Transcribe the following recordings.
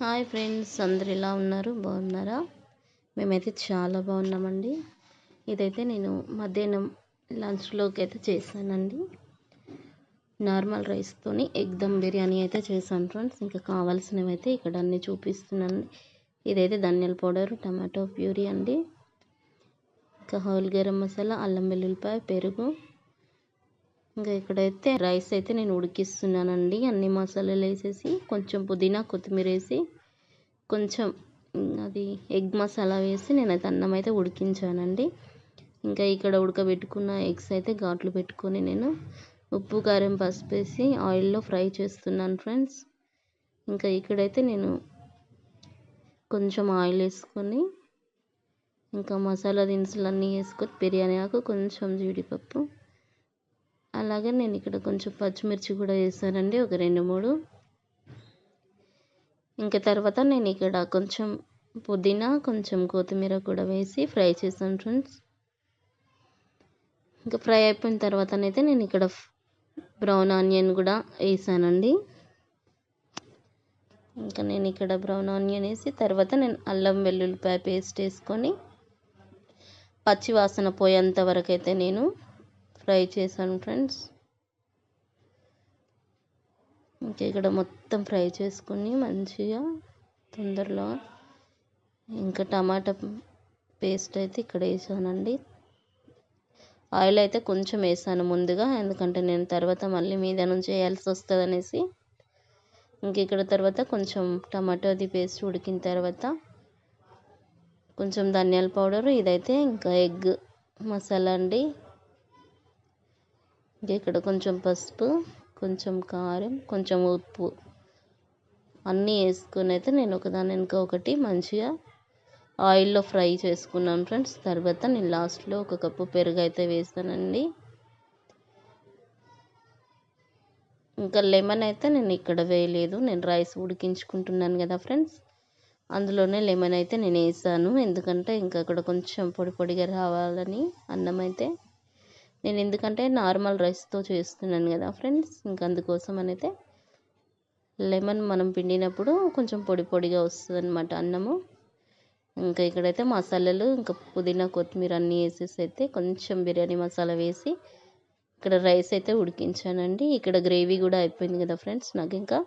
Hi friends అందరు ఎలా ఉన్నారు? బాగున్నారా? మేమైతే చాలా బాగున్నామండి. ఇదైతే నేను మధ్యాహ్నం లంచ్లోకి అయితే చేశానండి. నార్మల్ రైస్తోని ఎగ్ దమ్ బిర్యానీ అయితే చేశాను ఫ్రెండ్స్. ఇంకా కావాల్సినవి అయితే ఇక్కడ అన్నీ చూపిస్తున్నాను. ఇదైతే ధనియాల పౌడర్ టమాటో ప్యూరీ అండి. ఇంకా హోల్ గరం మసాలా అల్లం వెల్లుల్లిపాయ పెరుగు ఇంకా ఇక్కడైతే రైస్ అయితే నేను ఉడికిస్తున్నానండి. అన్ని మసాలాలు వేసేసి కొంచెం పుదీనా కొత్తిమీర వేసి కొంచెం అది ఎగ్ మసాలా వేసి నేనైతే అన్నం అయితే ఉడికించానండి. ఇంకా ఇక్కడ ఉడకబెట్టుకున్న ఎగ్స్ అయితే ఘాట్లు పెట్టుకొని నేను ఉప్పు కారం పసుపు వేసి ఆయిల్లో ఫ్రై చేస్తున్నాను ఫ్రెండ్స్. ఇంకా ఇక్కడైతే నేను కొంచెం ఆయిల్ వేసుకొని ఇంకా మసాలా దినుసులు అన్నీ వేసుకొని బిర్యానీ ఆకు కొంచెం జీడిపప్పు అలాగే నేను ఇక్కడ కొంచెం పచ్చిమిర్చి కూడా వేసానండి ఒక రెండు మూడు. ఇంకా తర్వాత నేను ఇక్కడ కొంచెం పుదీనా కొంచెం కొత్తిమీర కూడా వేసి ఫ్రై చేశాను ఫ్రెండ్స్. ఇంకా ఫ్రై అయిపోయిన తర్వాతనైతే నేను ఇక్కడ బ్రౌన్ ఆనియన్ కూడా వేసానండి. ఇంకా నేను ఇక్కడ బ్రౌన్ ఆనియన్ వేసి తర్వాత నేను అల్లం వెల్లుల్లిపాయ పేస్ట్ వేసుకొని పచ్చి వాసన పోయేంత వరకు అయితే నేను ఫ్రై చేశాను ఫ్రెండ్స్. ఇంకా ఇక్కడ మొత్తం ఫ్రై చేసుకుని మంచిగా తొందరలో ఇంకా టమాటా పేస్ట్ అయితే ఇక్కడ వేసానండి. ఆయిల్ అయితే కొంచెం వేసాను ముందుగా ఎందుకంటే నేను తర్వాత మళ్ళీ మీద నుంచి వేయాల్సి వస్తుంది అనేసి ఇంక ఇక్కడ తర్వాత కొంచెం టమాటోది పేస్ట్ ఉడికిన తర్వాత కొంచెం ధనియాల పౌడర్ ఇదైతే ఇంకా ఎగ్ మసాలా అండి. ఇక్కడ కొంచెం పసుపు కొంచెం కారం కొంచెం ఉప్పు అన్నీ వేసుకుని అయితే నేను ఒకదాని వెనుక ఒకటి మంచిగా ఆయిల్లో ఫ్రై చేసుకున్నాను ఫ్రెండ్స్. తర్వాత నేను లాస్ట్లో ఒక కప్పు పెరుగు అయితే వేసానండి. ఇంకా లెమన్ అయితే నేను ఇక్కడ వేయలేదు. నేను రైస్ ఉడికించుకుంటున్నాను కదా ఫ్రెండ్స్. అందులోనే లెమన్ అయితే నేను వేసాను. ఎందుకంటే ఇంకా అక్కడ కొంచెం పొడి పొడిగా రావాలని అన్నం అయితే నేను ఎందుకంటే నార్మల్ రైస్తో చేస్తున్నాను కదా ఫ్రెండ్స్ ఇంకా అందుకోసం అయితే లెమన్ మనం పిండినప్పుడు కొంచెం పొడి పొడిగా వస్తుంది అనమాట అన్నము. ఇంకా ఇక్కడైతే మసాలాలు ఇంకా పుదీనా కొత్తిమీర అన్నీ వేసేసి అయితే కొంచెం బిర్యానీ మసాలా వేసి ఇక్కడ రైస్ అయితే ఉడికించానండి. ఇక్కడ గ్రేవీ కూడా అయిపోయింది కదా ఫ్రెండ్స్ నాకు ఇంకా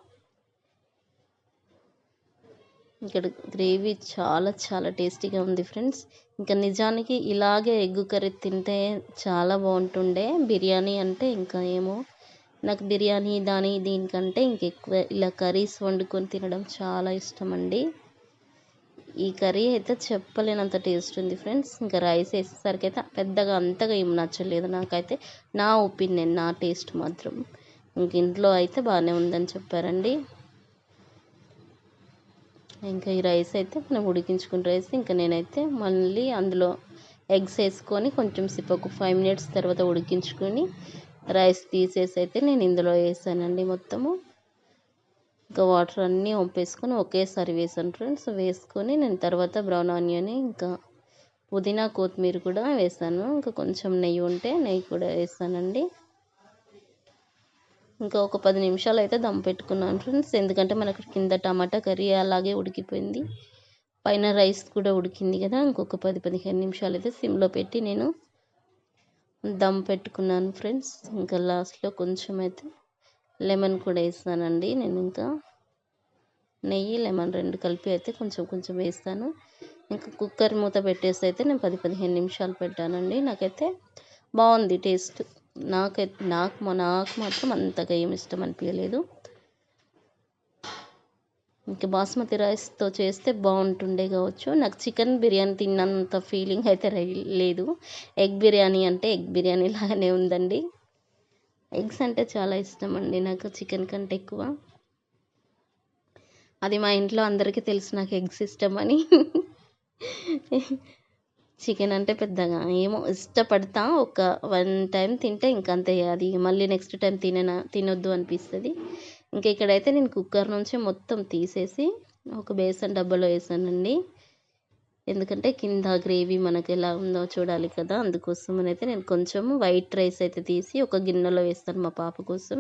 ఇక్కడ గ్రేవీ చాలా చాలా టేస్టీగా ఉంది ఫ్రెండ్స్. ఇంకా నిజానికి ఇలాగే ఎగ్ కర్రీ తింటే చాలా బాగుంటుండే. బిర్యానీ అంటే ఇంకా ఏమో. నాకు బిర్యానీ దాని దీనికంటే ఇంకెక్కువ. ఇలా కర్రీస్ వండుకొని తినడం చాలా ఇష్టం అండి ఈ కర్రీ అయితే చెప్పలేనంత టేస్ట్ ఉంది ఫ్రెండ్స్. ఇంకా రైస్ వేసేసరికి అయితే పెద్దగా అంతగా ఏం నచ్చలేదు నాకైతే. నా ఒపీనియన్ నా టేస్ట్ మాత్రం. ఇంక ఇంట్లో అయితే బాగానే ఉందని చెప్పారండి. ఇంకా ఈ రైస్ అయితే మనం ఉడికించుకున్న రైస్ ఇంకా నేనైతే మళ్ళీ అందులో ఎగ్స్ వేసుకొని కొంచెం సేపు ఒక ఫైవ్ మినిట్స్ తర్వాత ఉడికించుకొని రైస్ తీసేసి అయితే నేను ఇందులో వేసానండి మొత్తము. ఇంకా వాటర్ అన్నీ వంపేసుకొని ఒకేసారి వేసాను ఫ్రెండ్స్. వేసుకొని నేను తర్వాత బ్రౌన్ ఆనియన్ ఇంకా పుదీనా కొత్తిమీర కూడా వేసాను. ఇంకా కొంచెం నెయ్యి ఉంటే నెయ్యి కూడా వేసానండి. ఇంకా ఒక పది నిమిషాలు అయితే దమ్ పెట్టుకున్నాను ఫ్రెండ్స్. ఎందుకంటే మనకు కింద టమాటా కర్రీ అలాగే ఉడికిపోయింది. పైన రైస్ కూడా ఉడికింది కదా ఇంకొక పది పదిహేను నిమిషాలు అయితే సిమ్లో పెట్టి నేను దమ్ పెట్టుకున్నాను ఫ్రెండ్స్. ఇంకా లాస్ట్లో కొంచెం అయితే లెమన్ కూడా వేస్తానండి. నేను ఇంకా నెయ్యి లెమన్ రెండు కలిపి అయితే కొంచెం కొంచెం వేస్తాను. ఇంకా కుక్కర్ మూత పెట్టేసి అయితే నేను పది పదిహేను నిమిషాలు పెట్టానండి. నాకైతే బాగుంది టేస్ట్. నాకైతే నాకు నాకు మాత్రం అంతగా ఏమి ఇష్టం అనిపించలేదు ఇంకా బాస్మతి రైస్తో చేస్తే బాగుంటుండే కావచ్చు. నాకు చికెన్ బిర్యానీ తిన్నంత ఫీలింగ్ అయితే లేదు. ఎగ్ బిర్యానీ అంటే ఎగ్ బిర్యానీ లాగానే ఉందండి. ఎగ్స్ అంటే చాలా ఇష్టం అండి నాకు చికెన్ కంటే ఎక్కువ. అది మా ఇంట్లో అందరికీ తెలుసు నాకు ఎగ్స్ ఇష్టం అని చికెన్ అంటే పెద్దగా ఏమో ఇష్టపడతా. ఒక వన్ టైం తింటే ఇంక అంతే అది మళ్ళీ నెక్స్ట్ టైం తిననా తినొద్దు అనిపిస్తుంది. ఇంకా ఇక్కడైతే నేను కుక్కర్ నుంచి మొత్తం తీసేసి ఒక బేసన్ డబ్బాలో వేసానండి. ఎందుకంటే కింద గ్రేవీ మనకి ఎలా ఉందో చూడాలి కదా అందుకోసం అయితే నేను కొంచెం వైట్ రైస్ అయితే తీసి ఒక గిన్నెలో వేస్తాను మా పాప కోసం.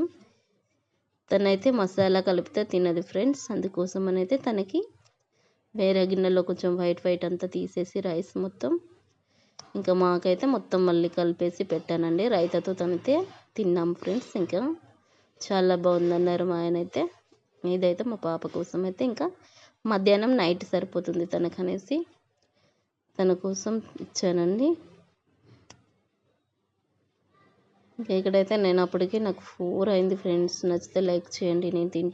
తనైతే మసాలా కలిపితే తినదు ఫ్రెండ్స్ అందుకోసం అయితే తనకి వేరే గిన్నెలో కొంచెం వైట్ వైట్ అంతా తీసేసి రైస్ మొత్తం ఇంకా మాకైతే మొత్తం మళ్ళీ కలిపేసి పెట్టానండి. రైతాతో తనైతే తిన్నాం ఫ్రెండ్స్. ఇంకా చాలా బాగుందన్నారు మా ఆయన అయితే ఇదైతే మా పాప కోసం అయితే ఇంకా మధ్యాహ్నం నైట్ సరిపోతుంది తనకనేసి. తన కోసం ఇచ్చానండి. ఇక్కడైతే నేను అప్పటికి నాకు ఫోర్ అయింది ఫ్రెండ్స్. నచ్చితే లైక్ చేయండి. నేను తింటాను